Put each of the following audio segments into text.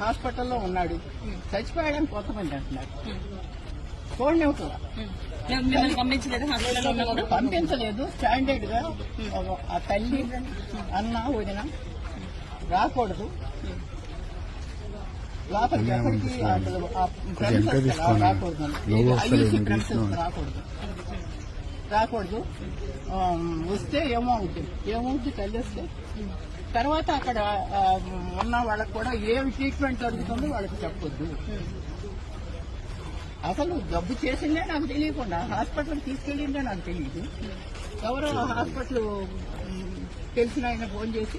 హాస్పిటల్లో ఉన్నాడు. చచ్చిపోయాడని కొంతమంది అంటున్నారు. మేము మిమ్మల్ని పంపించలేదు స్టాండర్డ్గా ఆ తల్లి అన్న వదిన రాకూడదు. లోపలికి ఎక్కడికి రాకూడదు. రాకూడదు. రాకూడదు. వస్తే వస్తే ఏమవుతుంది ఏమవుతుంది తెలిస్తే తర్వాత అక్కడ ఉన్న వాళ్ళకి కూడా ఏమి ట్రీట్మెంట్ జరుగుతుందో వాళ్ళకి చెప్పొద్దు. అసలు జబ్బు చేసిందే నాకు తెలియకుండా హాస్పిటల్ తీసుకెళ్ళిందే నాకు తెలియదు. ఎవరో హాస్పిటల్ తెలిసిన ఆయన ఫోన్ చేసి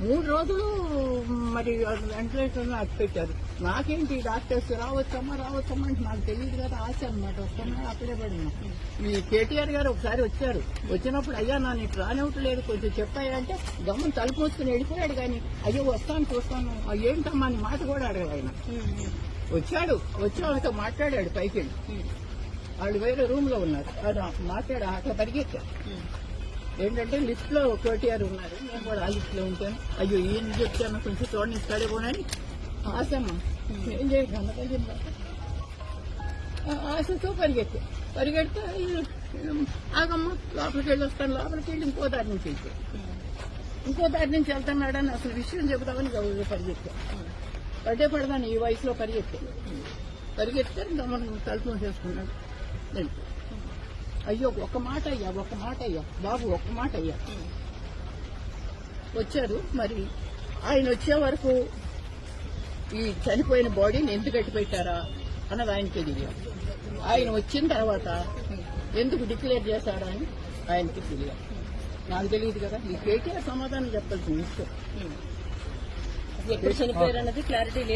మూడు రోజులు మరి వెంటిలేటర్ అటు పెట్టారు నాకేంటి డాక్టర్స్ రావచ్చమ్మా రావచ్చమ్మా అంటే నాకు తెలియదు కదా ఆశ అనమాట వస్తామా అక్కడే పడినా. ఈ కేటీఆర్ గారు ఒకసారి వచ్చారు. వచ్చినప్పుడు అయ్యా నా నీకు రానివ్వట్లేదు కొంచెం చెప్పాయా అంటే తలుపు మూసుకుని వెళ్ళిపోయాడు కానీ అయ్యో వస్తాను చూస్తాను. ఏంటమ్మా అని మాట కూడా అడగదు ఆయన. వచ్చాడు. వచ్చి వాళ్ళతో మాట్లాడాడు పైకి వాళ్ళు వేరే రూమ్లో ఉన్నారు మాట్లాడు అక్కడ పరిగెత్తారు ఏంటంటే లిఫ్ట్లో కేటీఆర్ ఉన్నారు. నేను కూడా ఆ లిఫ్ట్లో ఉంటాను. అయ్యో ఏం చెప్తాను కొంచెం చూడండి ఇస్తాడే పోనని ఆశమ్మా ఏం చేయదు అన్నది ఆశతో పరిగెత్తా. పరిగెడితే ఆగమ్మా ఆగమ్మ లోపలికి వెళ్ళి వస్తాను. లోపలికి వెళ్ళి ఇంకో దారి నుంచి వెళ్తే. ఇంకో దారి నుంచి వెళ్తున్నాడని అసలు విషయం చెబుతామని గౌరవ పరిగెత్తా. పడే పడదాను ఈ వయసులో పరిగెత్తే. పరిగెత్తే గమనం తలుపు మూసేసుకున్నాడు. వెళ్ళిపోయాడు. అయ్యో ఒక్క మాట అయ్యా ఒక్క మాట అయ్యా. బాబు ఒక్క మాట అయ్యా. వచ్చారు. మరి ఆయన వచ్చే వరకు ఈ చనిపోయిన బాడీని ఎందుకు కట్టి పెట్టారా అన్నది ఆయనకి తెలియదు. ఆయన వచ్చిన తర్వాత ఎందుకు డిక్లేర్ చేశారా అని ఆయనకి తెలియదు. నాకు తెలియదు కదా. ఈ కేటీఆర్ సమాధానం చెప్పాల్సిన విషయం. ఎప్పుడు చనిపోయారు అన్నది క్లారిటీ లేదు.